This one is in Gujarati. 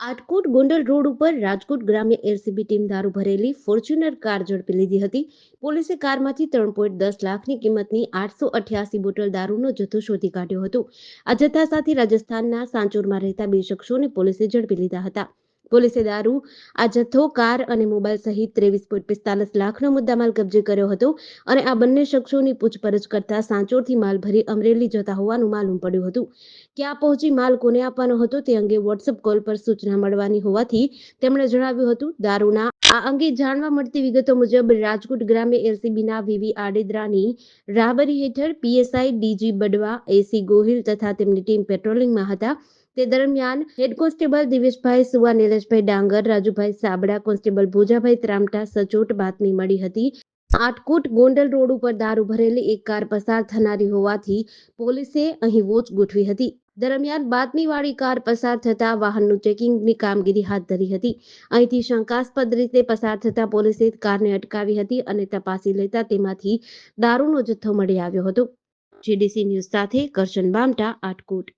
આટકોટ ગોંડલ રોડ ઉપર રાજકોટ ગ્રામ્ય એરસીબી ટીમ દારૂ ભરેલી ફોર્ચ્યુનર કાર ઝડપી લીધી હતી. પોલીસે કારમાંથી ત્રણ પોઈન્ટ દસ લાખની કિંમતની આઠસો અઠ્યાસી બોટલ દારૂનો જથ્થો શોધી કાઢ્યો હતો. આ જથ્થા સાથે રાજસ્થાનના સાંચોરમાં રહેતા બે શખ્સોને પોલીસે ઝડપી લીધા હતા. પોલીસે દારૂ આ જથ્થો કાર અને મોબાઈલ સહિત ત્રેવીસ પોઈન્ટ પિસ્તાલીસ લાખનો મુદ્દામાલ કબજે કર્યો હતો અને આ બંને શખ્સોની પૂછપરછ કરતા સાંચોરથી માલ ભરી અમરેલી જતા હોવાનું માલુમ પડ્યું હતું. ક્યાં પહોંચી માલ કોને આપવાનો હતો તે અંગે વોટ્સઅપ કોલ પર સૂચના મળવાની હોવાથી તેમણે જણાવ્યું હતું, દારૂના આ અંગે જાણવા મળતી વિગતો મુજબ રાજકોટ ગ્રામે એલસીબીના વીવી આડેદરાની રાબરી હેઠળ PSI DG Badva, AC Gohil તથા તેમની ટીમ પેટ્રોલિંગમાં હતા. તે દરમિયાન હેડ કોન્સ્ટેબલ દિવેશભાઈ સુવા, નિલેશભાઈ ડાંગર, રાજુભાઈ સાબડા, કોન્સ્ટેબલ ભોજાભાઈ ત્રામટા સચોટ બાતમી મળી હતી. આટકોટ ગોંડલ રોડ ઉપર દારૂ ભરેલી એક કાર પસાર થનારી હોવાથી પોલીસે અહીં વોચ ગોઠવી હતી. દરમિયાન બાતમીવાળી કાર પસાર થતા વાહનનું ચેકિંગની કામગીરી હાથ ધરી હતી. અહીંથી શંકાસ્પદ રીતે પસાર થતા પોલીસે કારને અટકાવી હતી અને તપાસી લેતા તેમાંથી દારૂનો જથ્થો મળી આવ્યો હતો. જીડીસી ન્યૂઝ સાથે કરશન બામટા, આટકોટ.